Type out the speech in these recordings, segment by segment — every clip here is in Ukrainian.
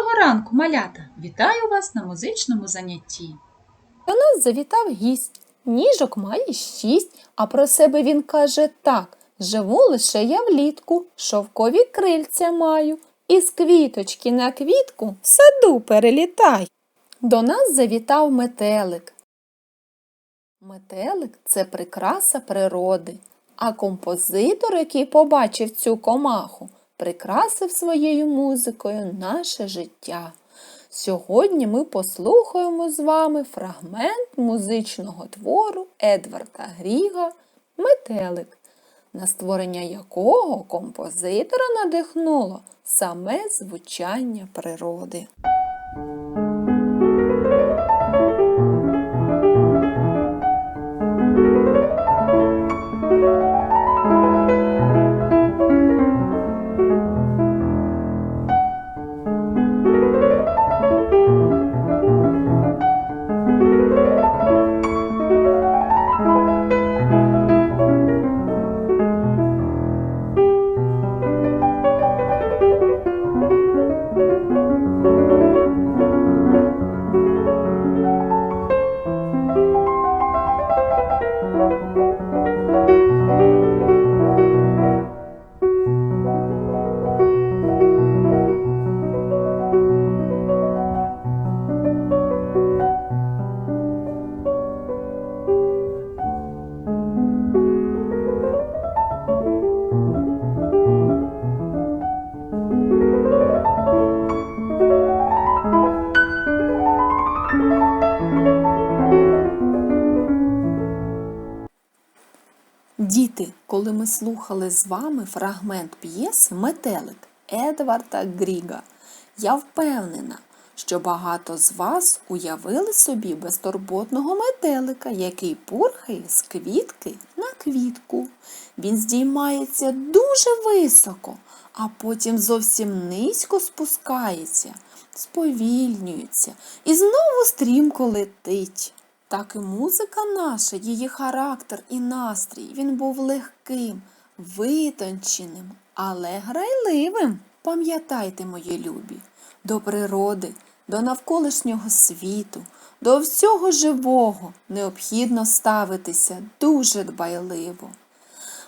Доброго ранку, малята! Вітаю вас на музичному занятті. До нас завітав гість. Ніжок має шість, а про себе він каже так: живу лише я влітку, шовкові крильця маю, і з квіточки на квітку в саду перелітай. До нас завітав метелик. Метелик це прикраса природи, а композитор, який побачив цю комаху, прикрасив своєю музикою наше життя. Сьогодні ми послухаємо з вами фрагмент музичного твору Едварда Гріга Метелик, на створення якого композитора надихнуло саме звучання природи. Діти, коли ми слухали з вами фрагмент п'єси Метелик Едварда Гріга, я впевнена, що багато з вас уявили собі безтурботного метелика, який пурхає з квітки на квітку. Він здіймається дуже високо, а потім зовсім низько спускається, сповільнюється і знову стрімко летить. Так і музика наша, її характер і настрій, він був легким, витонченим, але грайливим. Пам'ятайте, мої любі, до природи, до навколишнього світу, до всього живого необхідно ставитися дуже дбайливо.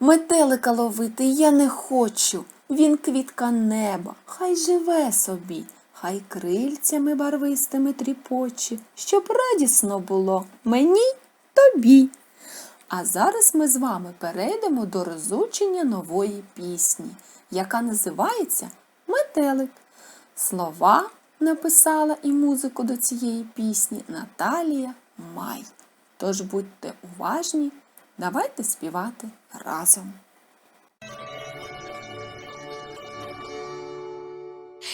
Метелика ловити я не хочу, він квітка неба, хай живе собі, хай крильцями барвистими тріпоче, щоб радісно було мені тобі. А зараз ми з вами перейдемо до розучення нової пісні, яка називається Метелик. Слова написала і музику до цієї пісні Наталія Май. Тож будьте уважні, давайте співати разом.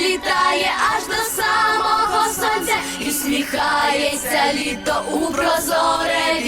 злітає аж до самого сонця і сміхається літо у прозоре.